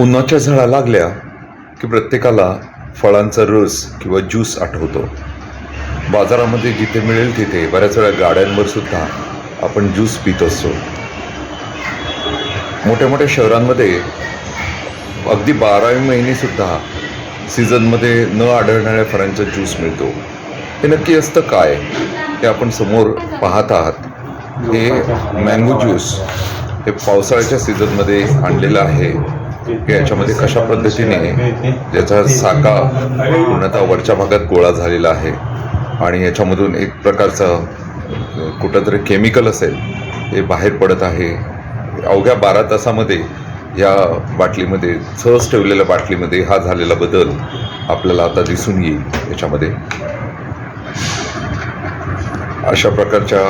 उन्हाच्या झळा लागल्या की प्रत्येकाला फळांचा रस किंवा ज्यूस आठवतो. बाजारामध्ये जिथे मिळेल तिथे बऱ्याच वेळा गाड्यांवर सुद्धा आपण ज्यूस पित असतो. मोठ्या मोठ्या शहरांमध्ये अगदी बारावी महिने सुद्धा सीझनमध्ये न आढळणाऱ्या फळांचा ज्यूस मिळतो. हे नक्की असतं काय? हे आपण समोर पाहत आहात. हे मँगो ज्यूस हे पावसाळ्याच्या सीझनमध्ये आणलेलं आहे. याच्यामध्ये कशा पद्धतीने ज्याचा साका पूर्णतः वरच्या भागात गोळा झालेला आहे आणि याच्यामधून एक प्रकारचं कुठंतरी केमिकल असेल हे बाहेर पडत आहे. अवघ्या बारा तासामध्ये या बाटलीमध्ये सहज ठेवलेल्या बाटलीमध्ये हा झालेला बदल आपल्याला आता दिसून येईल याच्यामध्ये. अशा प्रकारच्या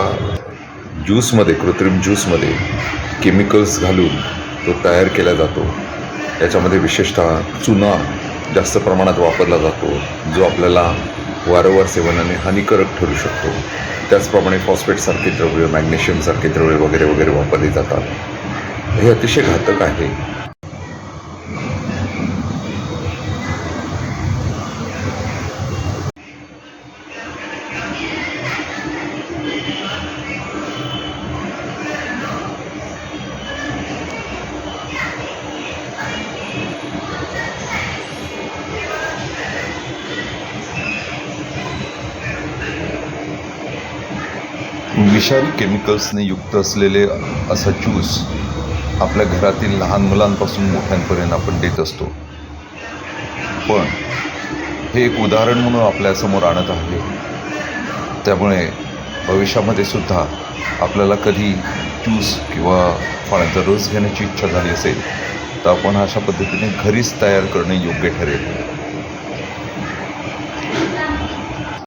ज्यूसमध्ये कृत्रिम ज्यूसमध्ये केमिकल्स घालून तो तयार केला जातो. याच्यामध्ये विशेषतः चुना जास्त प्रमाणात वापरला जातो जो आपल्याला वारंवार सेवनाने हानिकारक ठरू शकतो. त्याचप्रमाणे फॉस्फेटसारखे द्रव्य मॅग्नेशियमसारखे द्रव्य वगैरे वगैरे वापरले जातात. हे अतिशय घातक आहे. विषारी केमिकल्सने युक्त असलेले असा ज्यूस आपल्या घरातील लहान मुलांपासून मोठ्यांपर्यंत आपण देत असतो. पण हे एक उदाहरण म्हणून आपल्यासमोर आणत आहे. त्यामुळे भविष्यामध्ये सुद्धा आपल्याला कधी ज्यूस किंवा फळांचा रस घेण्याची इच्छा झाली असेल तर आपण अशा पद्धतीने घरीच तयार करणे योग्य ठरेल.